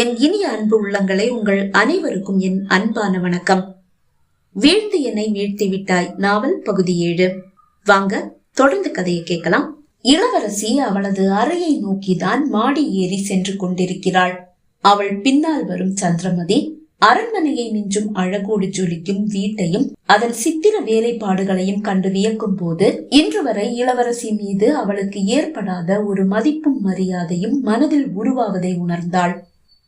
என் இனிய அன்பு உள்ளங்களை உங்கள் அனைவருக்கும் என் அன்பான வணக்கம். வீழ்ந்து என்னை வீழ்த்தி விட்டாய் நாவல் பகுதி ஏழு. வாங்க தொடர்ந்து கதையை கேட்கலாம். இளவரசி அவளது அறையை நோக்கிதான் மாடி ஏறி சென்று கொண்டிருக்கிறாள். அவள் பின்னால் வரும் சந்திரமதி அரண்மனையை மிஞ்சும் அழகோடு ஜொலிக்கும் வீட்டையும் அதன் சித்திர வேலைப்பாடுகளையும் கண்டு வியக்கும் போது இன்று வரை இளவரசி மீது அவளுக்கு ஏற்படாத ஒரு மதிப்பும் மரியாதையும் மனதில் உருவாவதை உணர்ந்தாள்.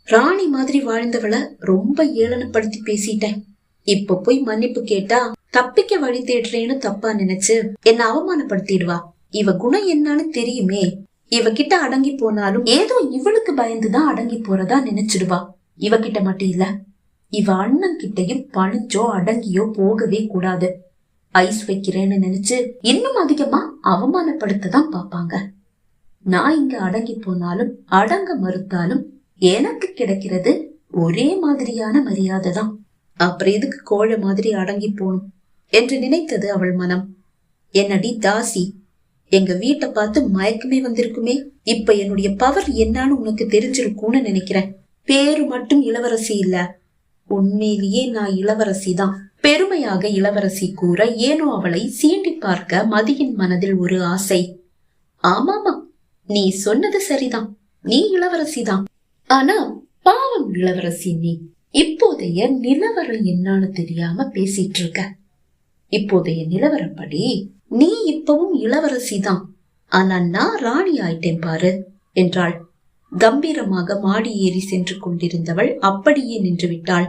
ராணி மாதிரி வாழ்ந்தவளை ரொம்ப ஏளனப்படுத்தி பேசிட்டேன். இப்ப போய் மன்னிப்பு கேட்டா தப்பிக்க வழி தேடுறேன்னு தப்பா நினைச்சு என்ன அவமானப்படுத்திடுவா. இவ குணம் என்னன்னு தெரியுமே. இவகிட்ட அடங்கி போனாலும் ஏதோ இவளுக்கு பயந்துதான் அடங்கி போறதா நினைச்சிடுவா. இவகிட்ட மட்டும் இல்ல இவ அண்ணன் கிட்டயும் பணிச்சோ அடங்கியோ போகவே கூடாது. ஐஸ் வைக்கிறேன்னு நினைச்சு இன்னும் அதிகமா அவமானப்படுத்ததான் பாப்பாங்க நான் இங்க அடங்கி போனாலும் அடங்க மறுத்தாலும் எனக்கு கிடைக்கிறது ஒரே மாதிரியான மரியாதை தான். அப்புறம் எதுக்கு கோழ மாதிரி அடங்கி போகணும் என்று நினைத்தது அவள் மனம். என்னடி தாசி எங்க வீட்டை பார்த்து மயக்கமே வந்திருக்குமே. இப்ப என்னுடைய பவர் என்னன்னு உனக்கு தெரிஞ்சிருக்கும்னு நினைக்கிறேன். பேரு மட்டும் இளவரசி இல்ல உண்மையிலேயே நான் இளவரசி தான். பெருமையாக இளவரசி கூற ஏனோ அவளை சீண்டி பார்க்க மதியின் மனதில் ஒரு ஆசை. ஆமாமா நீ சொன்னது சரிதான். நீ இளவரசி தான். ஆனா பாவம் இளவரசி நீ இப்போதைய நிலவரம் என்னன்னு தெரியாம பேசிட்டு இருக்க இப்போதைய நிலவரப்படி நீ இப்பவும் இளவரசி தான். ஆனா நான் ராணி ஆயிட்டேன் பாரு என்றாள். கம்பீரமாக மாடி ஏறி சென்று கொண்டிருந்தவள் அப்படியே நின்று விட்டாள்.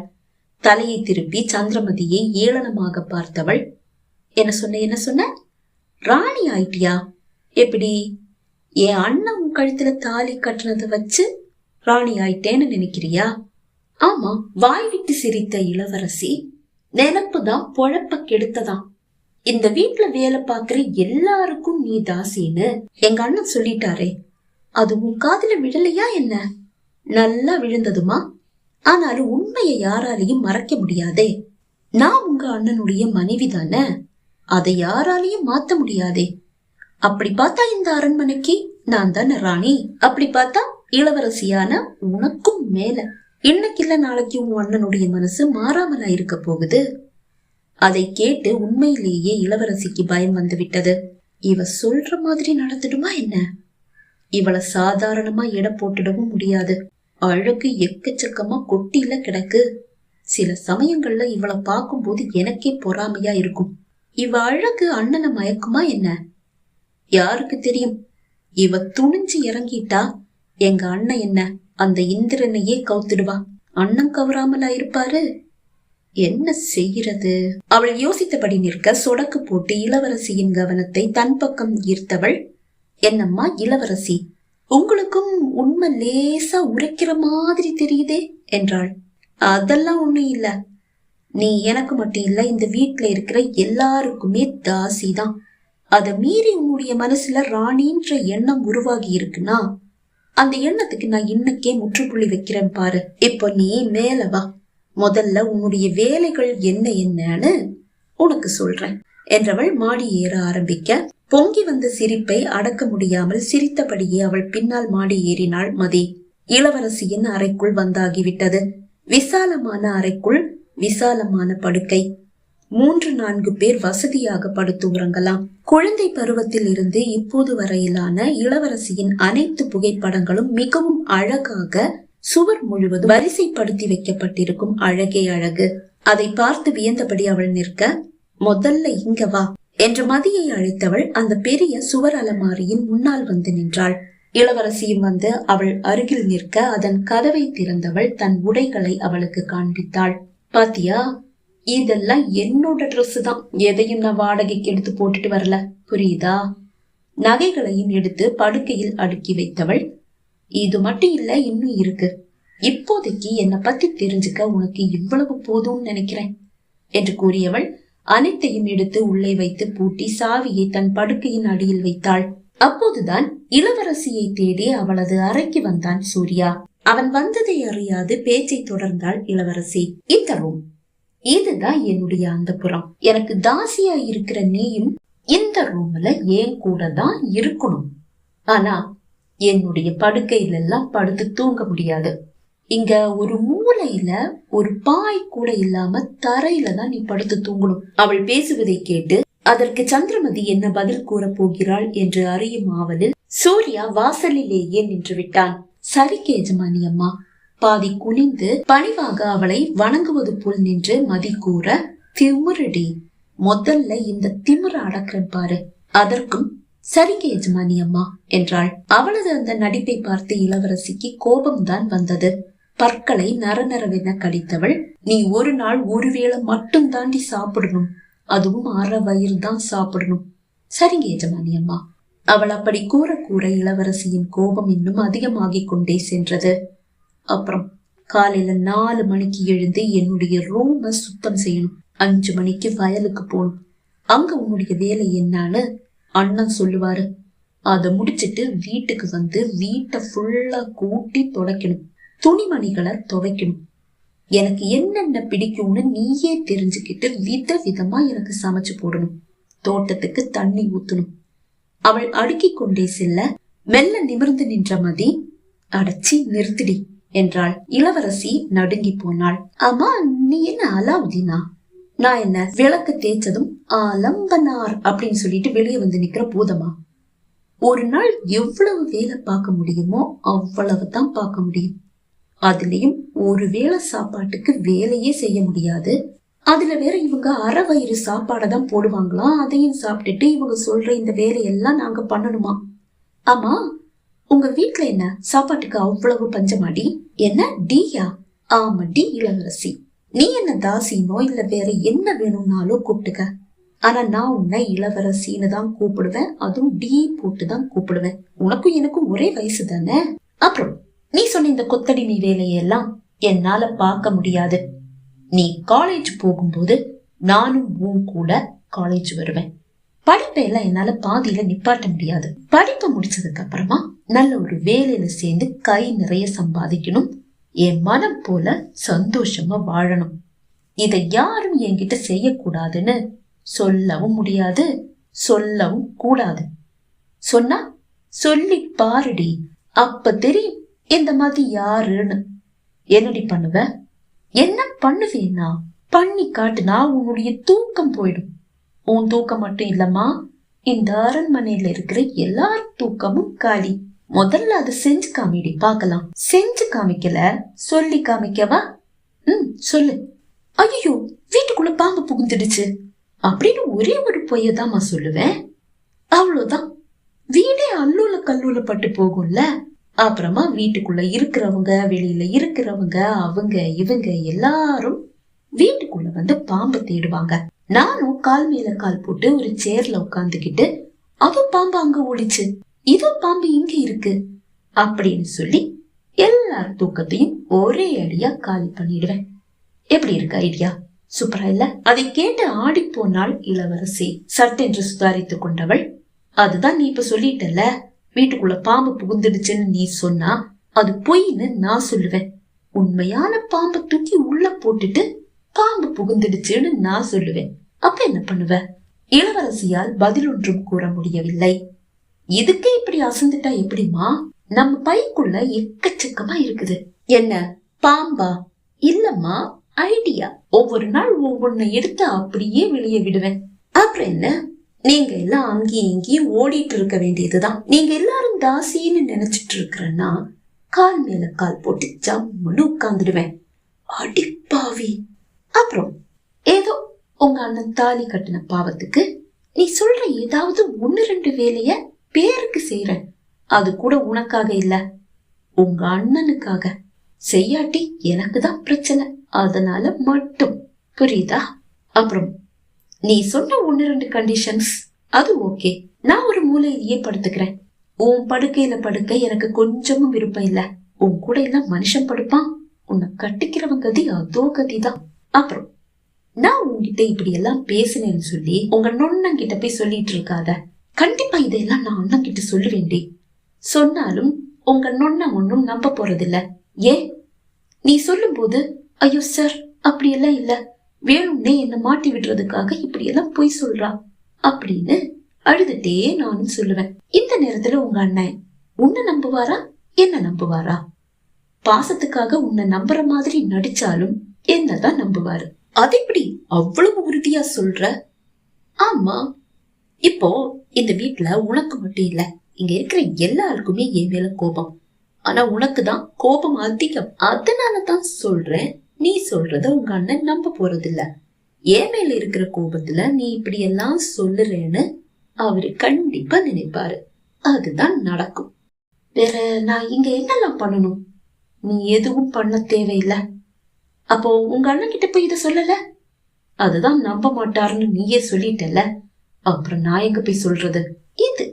தலையை திருப்பி சந்திரமதியை ஏளனமாக பார்த்தவள். என்ன சொன்ன என்ன சொன்ன? ராணி ஆயிட்டியா? எப்படி? என் அண்ணன் உன் கழுத்துல தாலி கட்டுனதை வச்சு ராணி ஆயிட்டேன்னு நினைக்கிறியா? ஆமா வாய் விட்டு சிரித்த இளவரசி நினப்புதான் பொழப்ப கெடுத்ததாம். இந்த வீட்டுல வேலை பாக்குற எல்லாருக்கும் நீ தாசின்னு எங்க அண்ணன் சொல்லிட்டாரே அது உன் காதுல விழலையா என்ன? நல்லா விழுந்ததுமா? ஆனாலும் உண்மையை யாராலையும் மறைக்க முடியாதே. நான் உங்க அண்ணனுடைய மனைவி தானே அதை யாராலையும் மாத்த முடியாதே. அப்படி பார்த்தா இந்த அரண்மனைக்கு நான் தானே ராணி? அப்படி பார்த்தா இளவரசியான உனக்கும் மேல. இன்னைக்கு இல்ல நாளைக்கு உன் அண்ணனுடைய மனசு மாறாமலா இருக்க போகுது? அதை கேட்டு உண்மையிலேயே இளவரசிக்கு பயம் வந்து விட்டது. இவ சொல்ற மாதிரி நடந்துடுமா என்ன? இவளை சாதாரணமா எடை போட்டுடவும் முடியாது. அழகு எக்கச்சக்கமா கொட்டில கிடக்கு. சில சமயங்கள்ல இவளை பார்க்கும்போது எனக்கே பொறாமையா இருக்கும். இவ அழகு அண்ணனை மயக்குமா என்ன? யாருக்கு தெரியும்? இவ துணிஞ்சு இறங்கிட்டா? எங்க அண்ணன் என்ன அந்த இந்திரனையே கவுத்துடுவா? அண்ணன் கவராமலா இருப்பாரு என்ன செய்கிறது? அவள் யோசித்தபடி நிற்க சொடக்கு போட்டு இளவரசியின் கவனத்தை தன் பக்கம் ஈர்த்தவள் என்னம்மா இளவரசி உங்களுக்கும் உண்மை லேசா உரைக்கிற மாதிரி தெரியுதே? என்றாள். அதெல்லாம் ஒண்ணும் இல்ல. நீ எனக்கு மட்டும் இல்ல இந்த வீட்டுல இருக்கிற எல்லாருக்குமே தாசி தான் அதை மீறி உன்னுடைய மனசுல ராணின்ற எண்ணம் உருவாகி இருக்குன்னா அந்த எண்ணத்துக்கு நான் இன்னைக்கே முற்றுப்புள்ளி வைக்கிறேன் பாரு. இப்போ நீ மேல வா. முதல்ல உன்னுடைய வேலைகள் என்ன என்னன்னு உனக்கு சொல்றேன். என்றவள் மாடி ஏற ஆரம்பிக்க பொங்கி வந்த சிரிப்பை அடக்க முடியாமல் சிரித்தபடியே அவள் பின்னால் மாடி ஏறினாள் மதி. இளவரசியின் அறைக்குள் வந்தாகிவிட்டது. விசாலமான அறைக்குள் விசாலமான படுக்கை. மூன்று நான்கு பேர் வசதியாக படுத்து உறங்கலாம் குழந்தை பருவத்தில் இருந்து இப்போது வரையிலான இளவரசியின் அனைத்து புகைப்படங்களும் மிகவும் அழகாக சுவர் முழுவதும் வரிசைப்படுத்தி வைக்கப்பட்டிருக்கும் அழகே அழகு. அதை பார்த்து வியந்தபடி அவள் நிற்க முதல்ல இங்க வா என்று மதியை அழைத்தவள் அந்த பெரிய சுவர் அலமாரியின் முன்னால் வந்து நின்றாள். இளவரசியும் வந்து அவள் அருகில் நிற்க அதன் கதவை திறந்தவள் தன் உடைகளை அவளுக்கு காண்பித்தாள். பாத்தியா இதெல்லாம் என்னோட ட்ரெஸ் தான். எதையும் நான் வாடகைக்கு எடுத்து போட்டுட்டு வரல. புரியுதா? நகைகளையும் எடுத்து படுக்கையில் அடுக்கி வைத்தவள் இது மட்டும் இல்ல இன்னும் இருக்கு. இப்போதைக்கு என்னை பத்தி தெரிஞ்சுக்க உனக்கு இவ்வளவு போதும்னு நினைக்கிறேன் என்று கூறியவள் அனைத்தையும் எடுத்து உள்ளே வைத்து பூட்டி சாவியை தன் படுக்கையின் அடியில் வைத்தாள். அப்போதுதான் இளவரசியை தேடி அவளது அறைக்கு வந்தான் சூர்யா. அவன் வந்ததை அறியாது பேச்சை தொடர்ந்தாள் இளவரசி. இந்த ரூம் இதுதான் என்னுடைய அந்த புறம். எனக்கு தாசியா இருக்கிற நீயும் இந்த ரூம்ல ஏன் கூட தான் இருக்கணும்? ஆனா என்னுடைய படுக்கையில எல்லாம் படுத்து தூங்க முடியாது. இங்க ஒரு மூலையில ஒரு பாய் கூட இல்லாம தரையில தான் நீ படுத்து தூங்கணும். அவள் பேசுவதை கேட்டு அதற்கு சந்திரமதி என்ன பதில் கூறப் போகிறாள்? என்று அறியும் ஆவலில் சூர்யா வாசலிலேயே நின்று விட்டான். சரி எஜமானி அம்மா பாதி குனிந்து பணிவாக அவளை வணங்குவது போல் நின்று மதி கூற திமுருடி முதல்ல இந்த திமிர அடக்கிறேன் பாரு. அதற்கும் சரிங்க எஜமானி அம்மா என்றாள். அவளது அந்த நடிப்பை பார்த்து இளவரசிக்கு கோபம்தான் வந்தது. பற்களை நரநரவென கடித்தவள் நீ ஒரு நாள் ஒருவேளை மட்டும் தாண்டி சாப்பிடணும். அதுவும் அரை வயிறு தான் சாப்பிடணும். சரிங்க எஜமானி அம்மா. அவள் அப்படி கூற கூற இளவரசியின் கோபம் இன்னும் அதிகமாகிக் கொண்டே சென்றது. அப்புறம் காலையில நாலு மணிக்கு எழுந்து என்னுடைய ரூம சுத்தம் செய்யணும். அஞ்சு மணிக்கு வயலுக்கு போகணும். அங்க உன்னுடைய வேலை என்னன்னு அண்ணன் சொல்லுவாரு. அதை முடிச்சிட்டு வீட்டுக்கு வந்து வீட்டை ஃபுல்லா கூட்டி துடைக்கணும். துணிமணிகளை துவைக்கணும். எனக்கு என்னென்ன பிடிக்கும்னு நீயே தெரிஞ்சுக்கிட்டு வித விதமா எனக்கு சமைச்சு போடணும். தோட்டத்துக்கு தண்ணி ஊத்தணும். அவள் அடுக்கிக் கொண்டே செல்ல மெல்ல நிமிர்ந்து நின்ற மதி அடைச்சி நிறுத்திடி. என்றாள். இளவரசி நடுங்கி போனாள். ஆமா நீ என்ன அலாவுதீனா? நான் என்ன விளக்கு தேய்ச்சதும் ஆலம்பனார் அப்படின்னு சொல்லிட்டு வெளியே வந்து நிக்கிற பூதமா? ஒரு நாள் எவ்வளவு வேலை பார்க்க முடியுமோ அவ்வளவு தான் பார்க்க முடியும். அதுலயும் ஒரு வேளை சாப்பாட்டுக்கு வேலையே செய்ய முடியாது. அதுல வேற இவங்க அரை வயிறு சாப்பாடை தான் போடுவாங்களாம் அதையும் சாப்பிட்டுட்டு இவங்க சொல்ற இந்த வேலையெல்லாம் நாங்க பண்ணணுமா? ஆமா உங்க வீட்டுல என்ன சாப்பாட்டுக்கு அவ்வளவு பஞ்சமாடி? என்ன டீயா? ஆமா டி இளவரசி. நீ என்ன தாசினோ இல்ல வேற என்ன வேணும்னாலும் கூப்பிட்டுக்க. ஆனா நான் உன்னை இளவரசின்னு தான் கூப்பிடுவேன். அதுவும் டி போட்டு தான் கூப்பிடுவேன். உனக்கும் எனக்கும் ஒரே வயசு தானே? அப்புறம் நீ சொன்ன இந்த கொத்தடிமை வேலையெல்லாம் என்னால பார்க்க முடியாது. நீ காலேஜ் போகும்போது நானும் உன் கூட காலேஜ் வருவேன். படிப்பை எல்லாம் என்னால பாதியில நிப்பாட்ட முடியாது. படிப்பை முடிச்சதுக்கு அப்புறமா நல்ல ஒரு வேலையில சேர்ந்து கை நிறைய சம்பாதிக்கணும். என் மனம் போல சந்தோஷமா வாழணும். இதை யாரும் என்கிட்ட செய்யக்கூடாதுன்னு சொல்லவும் முடியாது சொல்லவும் கூடாது. சொன்னா சொல்லி பாருடி அப்ப தெரியும் இந்த மாதிரி யாருன்னு. என்னடி பண்ணுவ? என்ன பண்ணுவேன்னா பண்ணி காட்டுனா உன்னுடைய தூக்கம் போயிடும். உன் தூக்கம் மட்டும் இல்லம்மா இந்த அரண்மனையில இருக்கிற எல்லார் தூக்கமும் காலி. முதல்ல அது செஞ்சு காமிடி பார்க்கலாம். செஞ்சு காமிக்கல சொல்லி காமிக்கவா? ம் சொல்லு. ஐயோ வீட்டுக்குள்ள பாம்பு புகுந்துடுச்சு. அப்படின்னு ஒரே ஒரு பொய்யதாம்மா சொல்லுவேன். அவ்வளவுதான். வீடே அல்லூல கல்லூல பட்டு போகும்ல. அப்புறமா வீட்டுக்குள்ள இருக்கிறவங்க வெளியில இருக்கிறவங்க அவங்க இவங்க எல்லாரும் வீட்டுக்குள்ள வந்து பாம்பு தேடுவாங்க. நானும் கால் மேல கால் போட்டு ஒரு சேர்ல உட்காந்துக்கிட்டு அவ பாம்பு அங்க ஓடிச்சு. இது பாம்பு இங்க இருக்கு அப்படின்னு சொல்லி எல்லார் தூக்கத்தையும் ஒரே அடியா காலி பண்ணிடுவேன். எப்படி இருக்கு ஐடியா? சூப்பரா இல்ல? அதை கேட்டு ஆடி போனாள் இளவரசி சட்டென்று சுதாரித்துக் கொண்டவள் அதுதான் நீ இப்ப சொல்லிட்டல வீட்டுக்குள்ள பாம்பு புகுந்துடுச்சுன்னு நீ சொன்னா அது பொய்ன்னு நான் சொல்லுவேன். உண்மையான பாம்பை தூக்கி உள்ள போட்டுட்டு பாம்பு புகுந்துடுச்சுன்னு நான் சொல்லுவேன். அப்ப என்ன பண்ணுவ? இளவரசியால் பதில் ஒன்றும் கூற முடியவில்லை. இதுக்கு இப்படி அசந்துட்டா எப்படிமா நம்ம பைக்குள்ள எக்கச்சக்கமா இருக்குது. என்ன பாம்பா? இல்லம்மா ஐடியா ஒவ்வொரு நாள் ஒவ்வொன்னு எடுத்து அப்படியே வெளியே விடுவேன். அப்புறம் என்ன? நீங்க எல்லாம் அங்கேயும் இங்கேயும் ஓடிட்டு இருக்க வேண்டியதுதான். நீங்க எல்லாரும் தாசின்னு நினைச்சிட்டு இருக்கிறன்னா கால் மேல கால் போட்டு ஜம்முன்னு உட்காந்துடுவேன் அடிப்பாவி. அப்புறம் ஏதோ உங்க அண்ணன் தாலி கட்டின பாவத்துக்கு நீ சொல்ற ஏதாவது ஒன்னு ரெண்டு வேலைய பேருக்கு செய்யறேன் அது கூட உனக்காக இல்ல. உங்க அண்ணனுக்காக. செய்யாட்டி எனக்கு தான் பிரச்சனை. அதனால மட்டும். புரியுதா? அப்புறம் நீ சொன்ன ஒன்னு ரெண்டு கண்டிஷன்ஸ் அது ஓகே நான் ஒரு மூலையிலேயே படுத்துக்கிறேன் உன் படுக்கையில படுக்க எனக்கு கொஞ்சமும் விருப்பம் இல்ல. உன் கூட எல்லாம் மனுஷன் படுப்பான். உன்னை கட்டிக்கிறவன் கதி அதோ கதி தான் அப்புறம் நான் உன்கிட்ட இப்படி எல்லாம் பேசினேன்னு சொல்லி உங்க நொண்ணங்கிட்ட போய் சொல்லிட்டு இருக்காத. கண்டிப்பா இதையெல்லாம் நான் அண்ணா கிட்ட சொல்லுவேண்டி சொன்னாலும் உங்க நொண்ண ஒன்றும் நம்ப போறதில்ல. ஏன்? நீ சொல்லும்போது ஐயோ சார் அப்படியெல்லாம் இல்ல. வேணும்னே என்ன மாட்டி விடுறதுக்காக இப்படியெல்லாம் பொய் சொல்றா. அப்படின்னு அழுதுட்டே நானும் சொல்லுவேன். இந்த நேரத்துல உங்க அண்ணன் உன்னை நம்புவாரா? என்ன நம்புவாரா? பாசத்துக்காக உன்னை நம்புற மாதிரி நடிச்சாலும் என்னதான் நம்புவாரு. அது எப்படி அவ்வளவு உறுதியா சொல்ற? ஆமா இப்போ இந்த வீட்டுல உனக்கு மட்டும் இல்ல. இங்க இருக்கிற எல்லாருக்குமே என் மேல கோபம். ஆனா உனக்கு தான் கோபம் அதிகம். அதனால தான் சொல்றேன். நீ சொல்றத உங்க அண்ணன் நம்ப போறது இல்ல என் மேல இருக்கிற கோபத்துல நீ இப்படி எல்லாம் சொல்லுறேன்னு அவரு கண்டிப்பா நினைப்பாரு. அதுதான் நடக்கும். வேற நான் இங்க என்னெல்லாம் பண்ணணும்? நீ எதுவும் பண்ண தேவையில்லை. அப்போ உங்க அண்ணன் கிட்ட போய் இதை சொல்லல? அதுதான் நம்ப மாட்டாருன்னு நீயே சொல்லிட்டல அப்புறம் நான் எங்க போய் சொல்றது? இது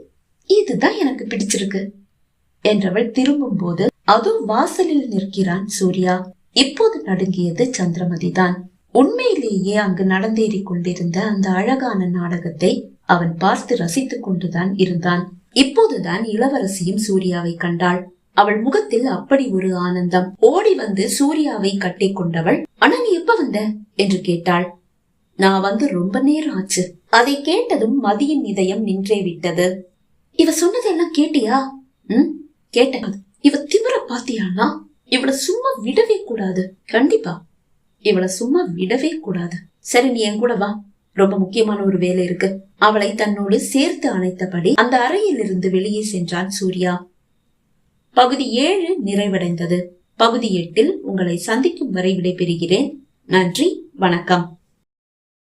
இதுதான் எனக்கு பிடிச்சிருக்கு. என்றவள் திரும்பும் போது அதுவும் வாசலில் நிற்கிறான் சூர்யா. இப்போது நடுங்கியது சந்திரமதி தான் உண்மையிலேயே அங்கு நடந்தேறிக் கொண்டிருந்த அந்த அழகான நாடகத்தை அவன் பார்த்து ரசித்துக் கொண்டுதான் இருந்தான். இப்போதுதான் இளவரசியும் சூர்யாவை கண்டாள். அவள் முகத்தில் அப்படி ஒரு ஆனந்தம். ஓடி வந்து சூர்யாவை கட்டி கொண்டவள் ஆனா நீ எப்ப வந்த? என்று கேட்டாள். நான் வந்து ரொம்ப நேரம் ஆச்சு. அதை கேட்டதும் மதியின் இதயம் நின்றே விட்டது. இவ சொன்னதெல்லாம் கேட்டியா? ம்? கேட்டேன். இவ திமிர பாத்தியானா? இவள சும்மா விடவே கூடாது. கண்டிப்பா. இவள சும்மா விடவே கூடாது. சரி நீ என் கூட வா. ரொம்ப முக்கியமான ஒரு வேலை இருக்கு. அவளை தன்னோடு சேர்த்து அணைத்தபடி அந்த அறையில் இருந்து வெளியே சென்றான் சூர்யா. பகுதி ஏழு நிறைவடைந்தது. பகுதி எட்டில் உங்களை சந்திக்கும் வரை விடைபெறுகிறேன். நன்றி. வணக்கம்.